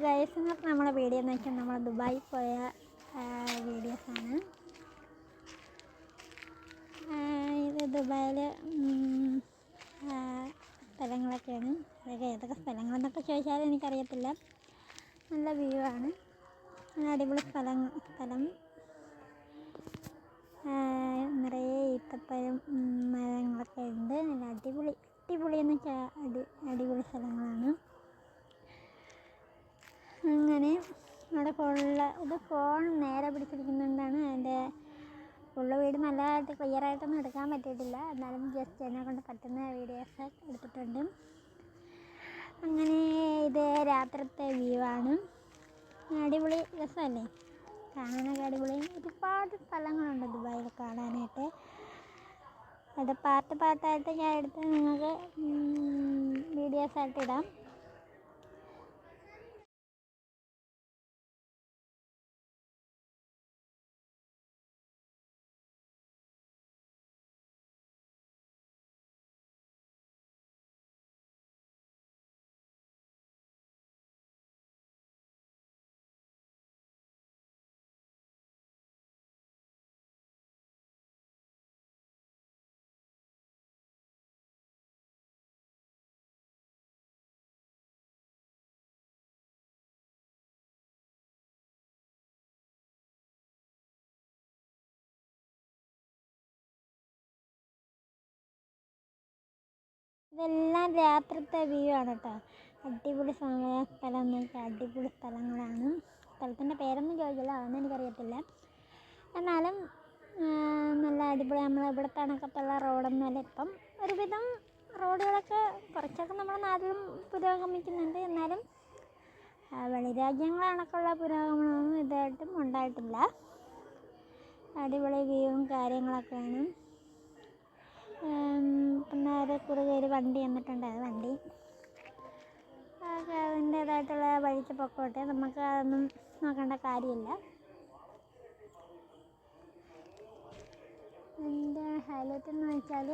Guys എന്നൊക്കെ നമ്മളെ video എന്ന് വെച്ചാൽ നമ്മൾ ദുബായി പോയ വീഡിയോസാണ് ഇത് ദുബായിൽ സ്ഥലങ്ങളൊക്കെയാണ്. അതൊക്കെ ഏതൊക്കെ സ്ഥലങ്ങളെന്നൊക്കെ ചോദിച്ചാൽ എനിക്കറിയത്തില്ല. നല്ല വ്യൂ ആണ്. നല്ല അടിപൊളി സ്ഥലം സ്ഥലം. നിറയെ ഈത്തപ്പഴം മരങ്ങളൊക്കെ ഉണ്ട്. നല്ല അടിപൊളി അടിപൊളി എന്ന് വെച്ചാൽ അടി അടിപൊളി സ്ഥലങ്ങളാണ്. അങ്ങനെ അവിടെ പൊള്ള ഇത് ഫോൺ നേരെ പിടിച്ചിരിക്കുന്നതുകൊണ്ടാണ് അതിന്റെ ഫുള്ള് വീട് നല്ലതായിട്ട് ക്ലിയർ ആയിട്ടൊന്നും എടുക്കാൻ പറ്റിയിട്ടില്ല. എന്നാലും ജസ്റ്റ് എന്നെ കൊണ്ട് പറ്റുന്ന വീഡിയോസ് എടുത്തിട്ടുണ്ട്. അങ്ങനെ ഇത് രാത്രിത്തെ വ്യൂ ആണ്. അടിപൊളി രസമല്ലേ? കാണാനൊക്കെ അടിപൊളി. ഒരുപാട് സ്ഥലങ്ങളുണ്ട് ദുബായിൽ കാണാനായിട്ട്. അത് പാർട്ട് പാർട്ടായിട്ട് ഞാൻ എടുത്ത് നിങ്ങൾക്ക് വീഡിയോസ് ആയിട്ട് ഇടാം. ഇതെല്ലാം രാത്രിത്തെ വ്യൂ ആണ് കേട്ടോ അടിപൊളി സമയ സ്ഥലം എന്നൊക്കെ അടിപൊളി സ്ഥലങ്ങളാണ്. സ്ഥലത്തിന്റെ പേരൊന്നും ചോദിച്ചില്ല അതൊന്നും എനിക്കറിയത്തില്ല. എന്നാലും നല്ല അടിപൊളി. നമ്മൾ ഇവിടുത്തെ കണക്കത്തുള്ള റോഡൊന്നും അല്ല ഇപ്പം. ഒരുവിധം റോഡുകളൊക്കെ കുറച്ചൊക്കെ നമ്മുടെ നാട്ടിലും പുരോഗമിക്കുന്നുണ്ട്. എന്നാലും വെളിരാജ്യങ്ങളണക്കുള്ള പുരോഗമനമൊന്നും ഇതായിട്ടും ഉണ്ടായിട്ടില്ല. അടിപൊളി വ്യൂവും കാര്യങ്ങളൊക്കെയാണ്. പിന്നെ ഒരു കുറുകെ ഒരു വണ്ടി വന്നിട്ടുണ്ട് അത് വണ്ടി. അതിന്റേതായിട്ടുള്ള വഴിക്ക് പൊക്കോട്ടെ നമുക്ക് അതൊന്നും നോക്കേണ്ട കാര്യമില്ല. എന്റെ ഹൈലൈറ്റ് എന്ന് വെച്ചാൽ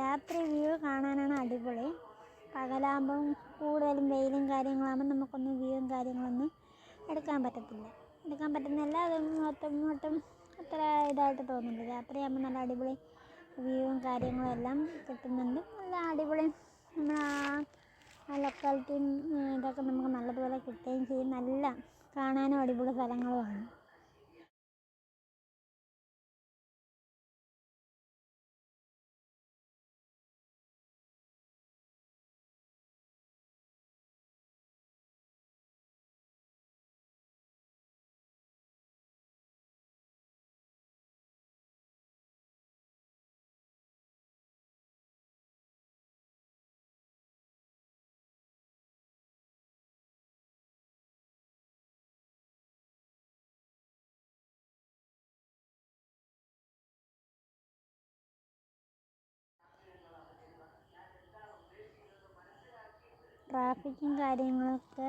രാത്രി വ്യൂ കാണാനാണ് അടിപൊളി. പകലാകുമ്പം കൂടുതലും വെയിലും കാര്യങ്ങളാകുമ്പോൾ നമുക്കൊന്നും വ്യൂവും കാര്യങ്ങളൊന്നും എടുക്കാൻ പറ്റത്തില്ല. എടുക്കാൻ പറ്റുന്നില്ല അത് മൊത്തം മൊത്തം അത്ര ഇതായിട്ട് തോന്നുന്നില്ല. രാത്രിയാകുമ്പോൾ നല്ല അടിപൊളി വ്യൂവും കാര്യങ്ങളും എല്ലാം കിട്ടുന്നുണ്ട്. നല്ല അടിപൊളി. നമ്മൾ ആ ലൊക്കാലിറ്റിയും ഇതൊക്കെ നമുക്ക് നല്ലതുപോലെ കിട്ടുകയും ചെയ്യും. നല്ല കാണാനും അടിപൊളി സ്ഥലങ്ങളുമാണ്. ട്രാഫിക്കും കാര്യങ്ങളൊക്കെ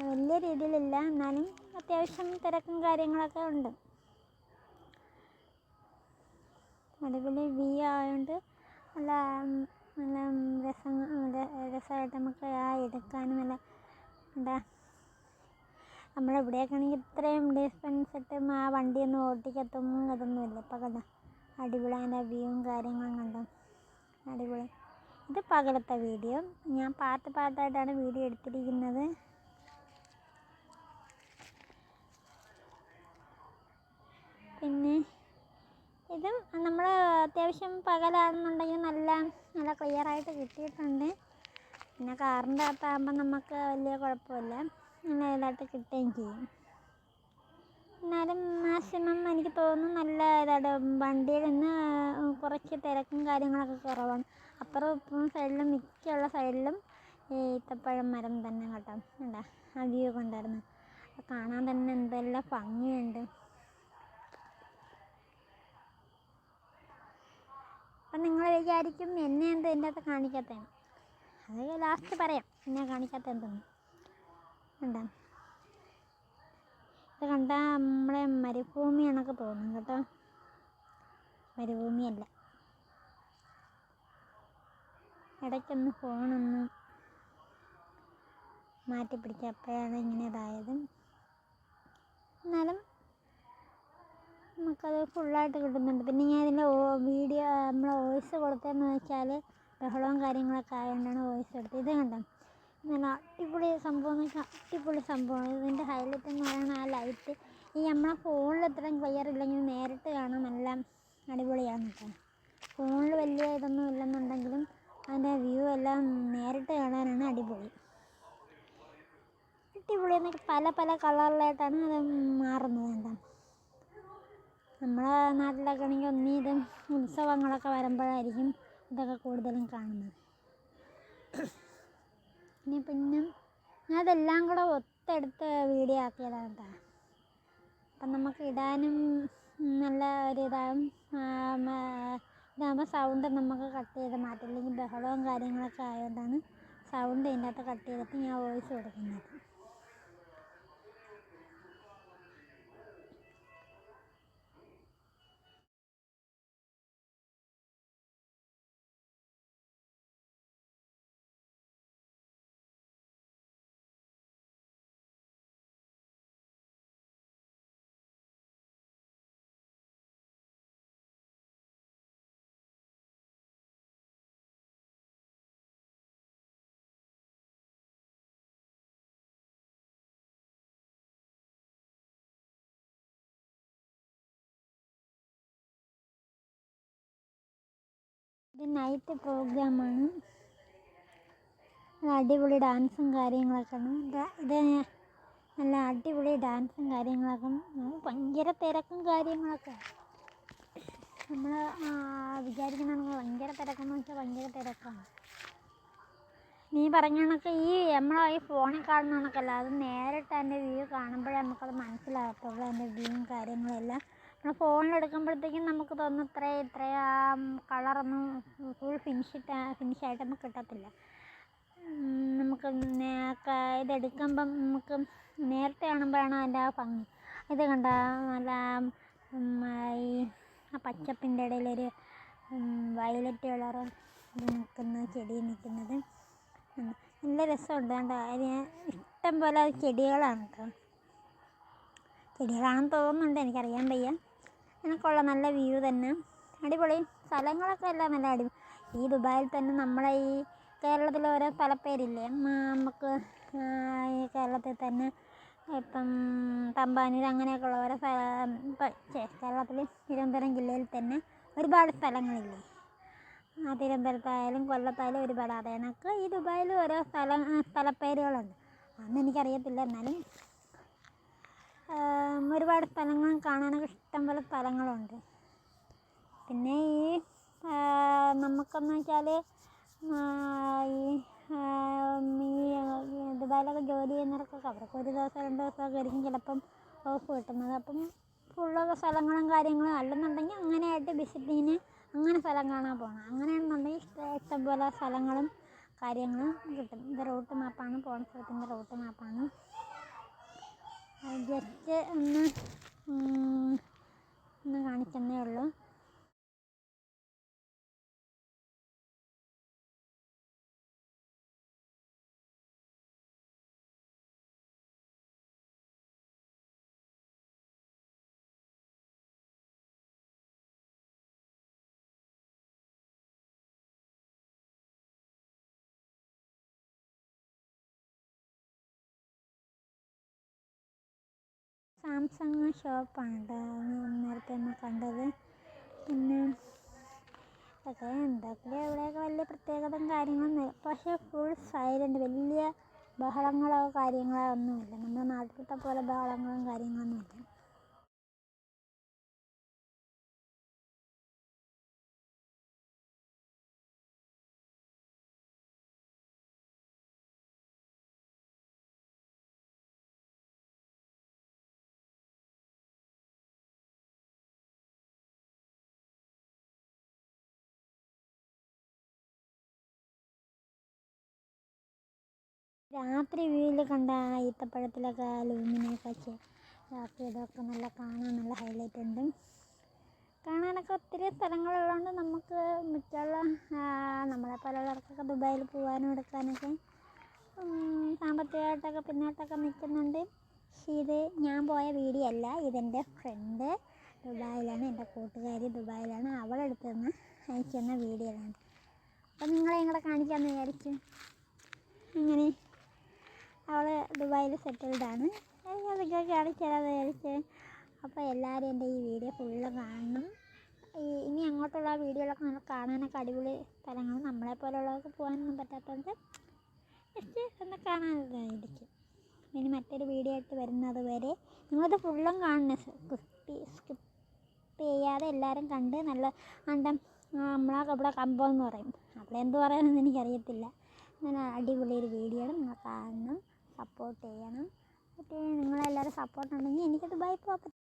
വലിയ രീതിയിലില്ല. എന്നാലും അത്യാവശ്യം തിരക്കും കാര്യങ്ങളൊക്കെ ഉണ്ട്. അതുപോലെ വി ആയതുകൊണ്ട് നല്ല നല്ല രസം രസമായിട്ട് നമുക്ക് ആ എടുക്കാനും നല്ല എന്താ നമ്മളിവിടെയൊക്കെ ആണെങ്കിൽ ഇത്രയും ഡിസ്റ്റൻസ് ഇട്ടും ആ വണ്ടിയൊന്നും ഓട്ടിക്കത്തും അതൊന്നുമില്ല ഇപ്പം കണ്ട? അടിപൊളി അതിന്റെ വ്യൂവും കാര്യങ്ങളും കണ്ടോ? അടിപൊളി. ഇത് പകലത്തെ വീഡിയോ. ഞാൻ പാർട്ട് പാർട്ടായിട്ടാണ് വീഡിയോ എടുത്തിരിക്കുന്നത്. പിന്നെ ഇതും നമ്മൾ അത്യാവശ്യം പകലാണെന്നുണ്ടെങ്കിൽ നല്ല നല്ല ക്ലിയറായിട്ട് കിട്ടിയിട്ടുണ്ട്. പിന്നെ കാറിന്റെ അകത്താകുമ്പോൾ നമുക്ക് വലിയ കുഴപ്പമില്ല. നല്ല ഇതായിട്ട് കിട്ടുകയും ചെയ്യും. എന്നാലും മാക്സിമം എനിക്ക് തോന്നുന്നു നല്ല ഇതാണ് വണ്ടിയിൽ നിന്ന് കുറച്ച് തിരക്കും കാര്യങ്ങളൊക്കെ കുറവാണ്. അപ്പുറം ഇപ്പുറം സൈഡിലും മിക്കുള്ള സൈഡിലും ഈ ഈത്തപ്പഴം മരം തന്നെ കേട്ടോ. കണ്ടോ? ആ വ്യൂ കൊണ്ടായിരുന്നു. അത് കാണാൻ തന്നെ എന്തെല്ലാം ഭംഗിയുണ്ട്. അപ്പം നിങ്ങൾ വിചാരിക്കും എന്നെ എന്ത് എന്റെ അകത്ത് കാണിക്കാത്തതാണ് അത് ലാസ്റ്റ് പറയാം എന്നെ കാണിക്കാത്ത എന്തെന്ന് കണ്ടോ? ഇത് കണ്ടാൽ നമ്മളെ മരുഭൂമി എന്നൊക്കെ തോന്നും കേട്ടോ. മരുഭൂമിയല്ല ഇടയ്ക്കൊന്ന് ഫോണൊന്ന് മാറ്റി പിടിച്ചപ്പോഴാണ് ഇങ്ങനെ ഇതായത്. എന്നാലും നമുക്കത് ഫുള്ളായിട്ട് കിട്ടുന്നുണ്ട്. പിന്നെ ഞാൻ ഇതിന്റെ വീഡിയോ നമ്മൾ വോയിസ് കൊടുത്തതെന്ന് വെച്ചാൽ ബഹളവും കാര്യങ്ങളൊക്കെ ആയതുകൊണ്ടാണ് വോയിസ് എടുത്തത് ഇത് കണ്ടോ? നല്ല അടിപൊളി സംഭവം എന്ന് വെച്ചാൽ അടിപൊളി സംഭവം. ഇതിന്റെ ഹൈലൈറ്റ് എന്ന് പറയുന്നത് ആ ലൈറ്റ് ഈ നമ്മളെ ഫോണിൽ ഇത്രയും ക്ലിയർ ഇല്ലെങ്കിൽ നേരിട്ട് കാണാൻ നല്ല അടിപൊളിയാണ് കേട്ടോ ഫോണിൽ വലിയ ഇതൊന്നും ഇല്ലെന്നുണ്ടെങ്കിലും അതിന്റെ വ്യൂ എല്ലാം നേരിട്ട് കാണാനാണ് അടിപൊളി. അടിപൊളി എന്നൊക്കെ പല പല കളറിലായിട്ടാണ് അത് മാറുന്നത് എന്താ നമ്മളെ നാട്ടിലൊക്കെ ആണെങ്കിൽ ഒന്നീ ഇത് ഉത്സവങ്ങളൊക്കെ വരുമ്പോഴായിരിക്കും ഇതൊക്കെ കൂടുതലും കാണുന്നത്. ഇനി പിന്നെ ഞാൻ ഇതെല്ലാം കൂടെ ഒത്തെടുത്ത് വീഡിയോ ആക്കിയതാണ് അപ്പം നമുക്ക് ഇടാനും നല്ല ഒരു ഇതാകും ഇതാകുമ്പോൾ സൗണ്ട് നമുക്ക് കട്ട് ചെയ്ത് മാറ്റാം. അല്ലെങ്കിൽ ബഹളവും കാര്യങ്ങളൊക്കെ ആയതുകൊണ്ടാണ് സൗണ്ട് ഇതിന്റെ അകത്ത് കട്ട് ചെയ്തിട്ട് ഞാൻ വോയിസ് കൊടുക്കുന്നത്. ഇത് നൈറ്റ് പ്രോഗ്രാമാണ് അടിപൊളി ഡാൻസും കാര്യങ്ങളൊക്കെ ആണ്. ഇത് നല്ല അടിപൊളി ഡാൻസും കാര്യങ്ങളൊക്കെ ഭയങ്കര തിരക്കും കാര്യങ്ങളൊക്കെ നമ്മൾ വിചാരിക്കുന്ന കണക്ക് ഭയങ്കര തിരക്കെന്ന് വെച്ചാൽ ഭയങ്കര തിരക്കാണ്. നീ പറഞ്ഞ കണക്ക് ഈ നമ്മളെ ഈ ഫോണിൽ കാണുന്ന കണക്കല്ല. അത് നേരിട്ട് അതിന്റെ വ്യൂ കാണുമ്പോഴേ നമുക്കത് മനസ്സിലാകത്തുള്ളൂ. അതിന്റെ വ്യൂവും കാര്യങ്ങളും എല്ലാം. നമ്മൾ ഫോണിൽ എടുക്കുമ്പോഴത്തേക്കും നമുക്ക് തോന്നും ഇത്ര ഇത്ര കളറൊന്നും ഫുൾ ഫിനിഷിട്ട് ഫിനിഷായിട്ടൊന്നും കിട്ടത്തില്ല. നമുക്ക് ഇതെടുക്കുമ്പം നമുക്ക് നേരത്തെ കാണുമ്പോഴാണ് അതിന്റെ ആ ഭംഗി. ഇത് കണ്ട? നല്ല ഈ ആ പച്ചപ്പിന്റെ ഇടയിലൊരു വയലറ്റ് കളറ് നിൽക്കുന്ന ചെടി നിൽക്കുന്നത്. നല്ല രസമുണ്ട് കണ്ടോ? അതിന് ഇഷ്ടം പോലെ ചെടികളാണ് കേട്ടോ. ചെടികളാണെന്ന് തോന്നുന്നുണ്ട് എനിക്കറിയാൻ വയ്യ. അതിനൊക്കെയുള്ള നല്ല വ്യൂ തന്നെ. അടിപൊളി. സ്ഥലങ്ങളൊക്കെ എല്ലാം നല്ല അടിപൊളി ഈ ദുബായിൽ തന്നെ നമ്മളെ ഈ കേരളത്തിൽ ഓരോ സ്ഥലപ്പേരില്ലേ നമുക്ക് ഈ കേരളത്തിൽ തന്നെ ഇപ്പം തമ്പാനൂർ അങ്ങനെയൊക്കെയുള്ള ഓരോ സ്ഥലം കേരളത്തിൽ തിരുവനന്തപുരം ജില്ലയിൽ തന്നെ ഒരുപാട് സ്ഥലങ്ങളില്ലേ? ആ തിരുവനന്തപുരത്തായാലും കൊല്ലത്തായാലും ഒരുപാട്. അതേ കണക്ക് ഈ ദുബായിൽ ഓരോ സ്ഥലം സ്ഥലപ്പേരുകളുണ്ട്. അതൊന്നും എനിക്കറിയത്തില്ല. എന്നാലും ഒരുപാട് സ്ഥലങ്ങൾ കാണാനൊക്കെ ഇഷ്ടംപോലെ സ്ഥലങ്ങളുണ്ട്. പിന്നെ ഈ നമുക്കെന്ന് വെച്ചാൽ ഈ ഈ ദുബായിലൊക്കെ ജോലി ചെയ്യുന്നവർക്കൊക്കെ അവർക്ക് ഒരു ദിവസം രണ്ട് ദിവസമൊക്കെ ആയിരിക്കും ചിലപ്പം ഓഫ് കിട്ടുന്നത്. അപ്പം ഫുള്ളൊക്കെ സ്ഥലങ്ങളും കാര്യങ്ങളും അല്ലെന്നുണ്ടെങ്കിൽ അങ്ങനെയായിട്ട് വിസിറ്റിങ്ങിന് അങ്ങനെ സ്ഥലം കാണാൻ പോകണം അങ്ങനെയാണെന്നുണ്ടെങ്കിൽ ഇഷ്ടം ഇഷ്ടംപോലെ സ്ഥലങ്ങളും കാര്യങ്ങളും കിട്ടും. ഇത് റൂട്ട് മാപ്പാണ് പോണ സ്ഥലത്തിന്റെ റൂട്ട് മാപ്പാണ് ജസ്റ്റ് ഒന്ന് ഒന്ന് കാണിച്ചെന്നേ ഉള്ളൂ. സാംസങ് ഷോപ്പാണ് നേരത്തെ നമ്മൾ കണ്ടത് പിന്നെ ഒക്കെ എന്തൊക്കെയോ ഇവിടെയൊക്കെ വലിയ പ്രത്യേകതയും കാര്യങ്ങളൊന്നും പക്ഷേ ഫുൾ സൈലന്റ് വലിയ ബഹളങ്ങളോ കാര്യങ്ങളോ ഒന്നുമില്ല നമ്മുടെ നാട്ടിലത്തെ പോലെ ബഹളങ്ങളും കാര്യങ്ങളൊന്നുമില്ല രാത്രി വ്യൂവിൽ കണ്ട ആ ഈത്തപ്പഴത്തിലൊക്കെ വെച്ച് രാത്രി ഇതൊക്കെ നല്ല കാണാൻ നല്ല ഹൈലൈറ്റ് ഉണ്ട്. കാണാനൊക്കെ ഒത്തിരി സ്ഥലങ്ങളുള്ളതുകൊണ്ട് നമുക്ക് മിക്കുള്ള നമ്മളെ പോലുള്ളവർക്കൊക്കെ ദുബായിൽ പോകാനും എടുക്കാനൊക്കെ സാമ്പത്തികമായിട്ടൊക്കെ പിന്നോട്ടൊക്കെ നിൽക്കുന്നുണ്ട്. പക്ഷേ ഇത് ഞാൻ പോയ വീഡിയോ അല്ല ഇതെന്റെ ഫ്രണ്ട് ദുബായിലാണ് എന്റെ കൂട്ടുകാരി ദുബായിലാണ് അവളെടുത്ത് നിന്ന് അയച്ചു തന്ന വീഡിയോ ആണ് അപ്പം നിങ്ങളെ കൂടെ കാണിക്കാമെന്ന് വിചാരിച്ചു. അങ്ങനെ ദുബായിൽ സെറ്റിൽഡാണ് നിങ്ങൾക്ക് കാണിച്ചാലെന്ന് വിചാരിച്ച് അപ്പോൾ എല്ലാവരും എന്റെ ഈ വീഡിയോ ഫുള്ള് കാണണം. ഈ ഇനി അങ്ങോട്ടുള്ള വീഡിയോകളൊക്കെ നമ്മൾ കാണാനൊക്കെ അടിപൊളി സ്ഥലങ്ങൾ നമ്മളെ പോലെയുള്ളവർക്ക് പോകാനൊന്നും പറ്റാത്തതുകൊണ്ട് ജസ്റ്റ് ഒന്ന് കാണാനായിരിക്കും. ഇനി മറ്റൊരു വീഡിയോ ആയിട്ട് വരുന്നത് വരെ നിങ്ങളത് ഫുള്ളും കാണണം. സ്കിപ്പ് സ്കിപ്പ് ചെയ്യാതെ എല്ലാവരും കണ്ട് നല്ല കണ്ടം നമ്മളെ ഇവിടെ കമ്പം എന്ന് പറയും. അവിടെ എന്ത് പറയാനൊന്നും എനിക്കറിയത്തില്ല. അങ്ങനെ അടിപൊളി ഒരു വീഡിയോ ആണ്. നിങ്ങൾ കാണണം. സപ്പോർട്ട് ചെയ്യണം. ഓക്കെ നിങ്ങളെല്ലാവരും സപ്പോർട്ട് ഉണ്ടെങ്കിൽ എനിക്ക് ദുബായി പോകാൻ പറ്റും